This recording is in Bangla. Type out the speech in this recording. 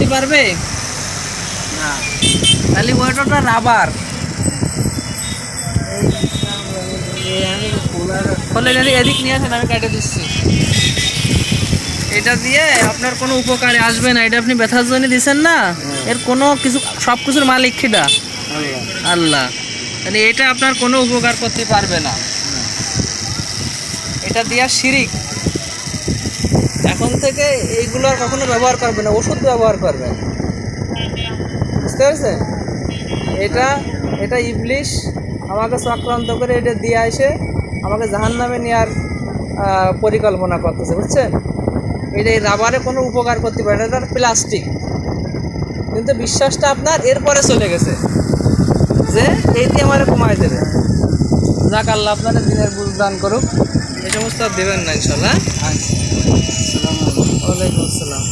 করতে পারবে? না। তাহলে ওইটা রাবার। ফলে যদি এদিক নিয়ে আসেন আমি কেটে দিচ্ছি। এটা দিয়ে আপনার কোনো উপকারে আসবে না। এটা আপনি ব্যথার জন্য দিচ্ছেন না। এর কোনো কিছু সব কিছুর মালিক আল্লাহ। আল্লাহ। তাহলে এটা আপনার কোনো উপকার করতে পারবে না। এটা দিয়া শিরিক। এখন থেকে এইগুলো আর কখনো ব্যবহার করবে না, ওষুধ ব্যবহার করবে। বুঝতে পারছেন? এটা এটা ইবলিশ আমাকে চক্রান্ত করে এটা দিয়ে আসে, আমাকে জাহান নামে নেওয়ার পরিকল্পনা করতেছে, বুঝছেন? এটা এই রাবারে কোনো উপকার করতে পারে না, এটা প্লাস্টিক। কিন্তু বিশ্বাসটা আপনার, এরপরে চলে গেছে। যে এইটি আমার কমাই দেবে। যাক আল্লাহ আপনারা দিনের বুঝ দান করুক। এই সমস্ত আর দেবেন না ইনশাল্লাহ আচ্ছা। আসসালামু আলাইকুম। ওয়ালাইকুম আসসালাম।